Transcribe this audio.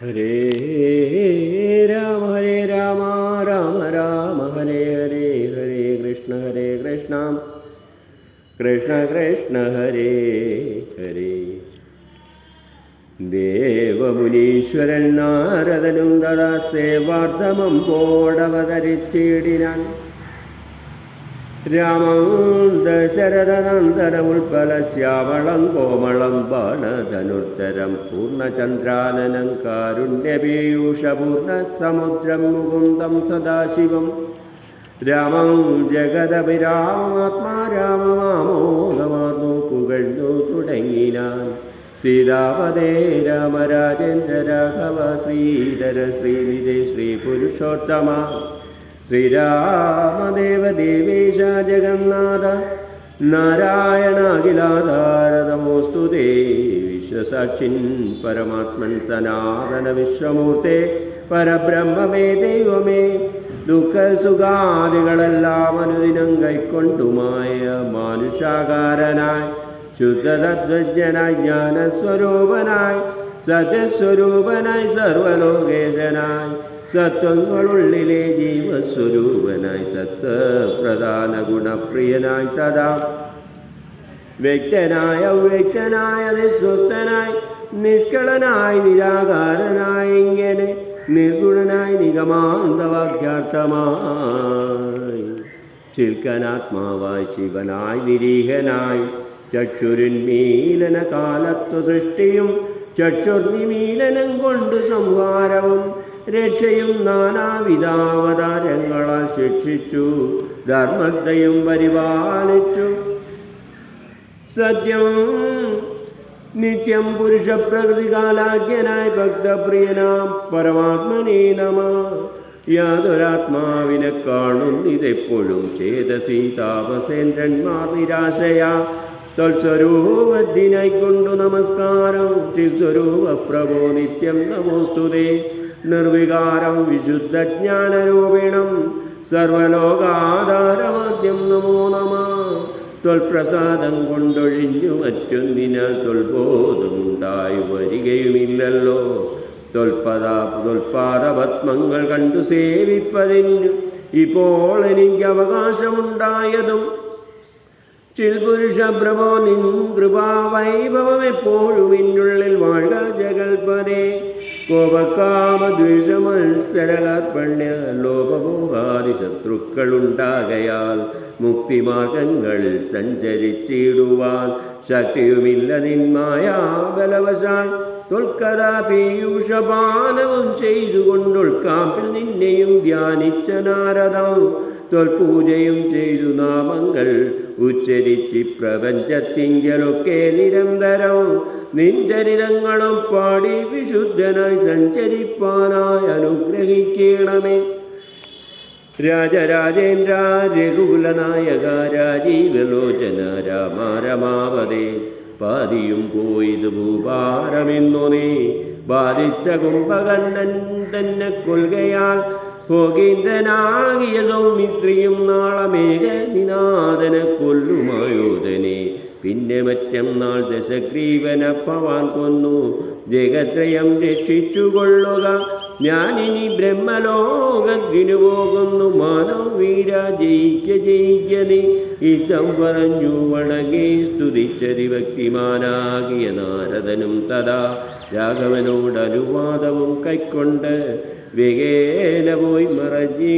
ഹരേ രാമ ഹരേ രാമ രാമ രാമ ഹരേ ഹരേ ഹരേ കൃഷ്ണ ഹരേ കൃഷ്ണ. കൃഷ്ണ കൃഷ്ണ ഹരേ ഹരേ. ദേവമുനീശ്വരൻ നാരദനും തഥാ സേവാർത്ഥമമ്പോടവതരിച്ചിടിനാൻ രാമം ദശരഥനന്ദനമുൽപ്പല ശ്യാമളം കോമളം ബാണധനുർത്തരം പൂർണചന്ദ്രാനനം കാരുണ്യപീയൂഷപൂർണ സമുദ്രം മുകുന്ദം സദാശിവം. രാമം ജഗതപിരാമാത്മാ രാമമാമോദമാർന്നു പുകഴ്ന്നു തുടങ്ങിനാൻ. സീതാപദേ രാമരാജേന്ദ്ര രാഘവ ശ്രീധര ശ്രീനിധി ശ്രീ പുരുഷോത്തമ. ശ്രീരാമദേവ ദേവേശ ജഗന്നാഥ നാരായണാഖിലാധാരതമോസ്തു തേ വിശ്വസാക്ഷിൻ പരമാത്മൻ സനാതന വിശ്വമൂർത്തെ പരബ്രഹ്മമേ ദൈവമേ ദുഃഖ സുഖാദികളെല്ലാം അനുദിനം കൈക്കൊണ്ടുമായ മാനുഷാകാരനായി ശുദ്ധതത്വജ്ഞനായി ജ്ഞാനസ്വരൂപനായി സത്യസ്വരൂപനായി സർവലോകേശനായി സത്വങ്ങളുള്ളിലെ ജീവസ്വരൂപനായി സത്വപ്രധാന ഗുണപ്രിയനായി സദാ. വ്യക്തനായ അവ്യക്തനായ നിസ്വസ്ഥനായി നിഷ്കളനായി നിരാകാരനായി ഇങ്ങനെ നിർഗുണനായി നിഗമാന്തവാക്യാർത്ഥമായി ചിൽക്കനാത്മാവായി ശിവനായി നിരീഹനായി ചക്ഷുരുന്മീലന കാലത്വ സൃഷ്ടിയും ചക്ഷുർനിമീലനം കൊണ്ട് സംഹാരവും രക്ഷയും നാനാവിധാവതാരങ്ങളാൽ ശിക്ഷിച്ചു. ധർമ്മത്തെയും പരിപാലിച്ചു. സത്യം നിത്യം പുരുഷ പ്രകൃതികാലാജ്ഞനായി ഭക്തപ്രിയനാം പരമാത്മനീ നമ. യാതൊരാത്മാവിനെ കാണുന്നിതെപ്പോഴും ചേതസി താപസേന്ദ്രന്മാർ നിരാശയാ. തൽസ്വരൂപത്തിനായിക്കൊണ്ടു നമസ്കാരം. തിൽസ്വരൂപ പ്രഭോ നിത്യം നമോസ്തുതേ. നിർവികാരം വിശുദ്ധജ്ഞാനരൂപിണം സർവലോകാധാരമാദ്യം നമോ നമ. തൊൽപ്രസാദം കൊണ്ടൊഴിഞ്ഞു മറ്റൊന്നിനാൽ തൊൽബോധമുണ്ടായി വരികയുമില്ലല്ലോ തൊൽപദാ തൊൽപാദപത്മങ്ങൾ കണ്ടു സേവിപ്പതിന് ഇപ്പോൾ എനിക്ക് അവകാശമുണ്ടായതും. ചിൽപുരുഷ പ്രഭോ നിൻ കൃപാവൈഭവം എപ്പോഴും ഇന്നുള്ളിൽ വാഴ ജഗൽപദേ കോപക്കാമദ്വേഷമത്സരകാർപ്പണ്യ ലോപമോഹാദി ശത്രുക്കളുണ്ടാകയാൽ മുക്തിമാർഗങ്ങൾ സഞ്ചരിച്ചിടുവാൻ ശക്തിയുമില്ല നിന്മായ തൊൽക്കഥ പീയൂഷപാനവും ചെയ്തുകൊണ്ടുൾക്കാമ്പിൽ നിന്നെയും ധ്യാനിച്ച നാരദം തൊൽപൂജയും ചെയ്തു നാമങ്ങൾ. ഉച്ചരിച്ച് പ്രപഞ്ചത്തിങ്കലൊക്കെ നിരന്തരം നിൻചരിതങ്ങളും പാടി വിശുദ്ധനായി സഞ്ചരിപ്പാനായി അനുഗ്രഹിക്കണമേ. രാജരാജേന്ദ്ര രഘുകുലനായക രാജീവലോചന രാമ രമാവതേ പാതിയും പോയത് ഭൂപാരമെന്നു നീ ബാധിച്ച കുംഭകണ്ണൻ തന്നെ കൊൽകയാൽ ഭോഗീന്ദ്രനാകിയ സൗമിത്രിയും നാളമേഘ നിനാദന കൊല്ലുമായോധനെ. പിന്നെ മറ്റന്നാൾ ദശഗ്രീവന പവാൻ കൊന്നു. ജഗത്രയം രക്ഷിച്ചുകൊള്ളുക. ഞാനിനി ബ്രഹ്മലോകത്തിനു പോകുന്നു. മാനോ വീര ജയിക്ക ജയിക്കനെ. ഇതം പറഞ്ഞു വണങ്ങി സ്തുതിച്ചതി ഭക്തിമാനാകിയ നാരദനും തഥാ രാഘവനോടനുവാദവും കൈക്കൊണ്ട് വേഗേന പോയി മറഞ്ഞിടിനാനന്നേരം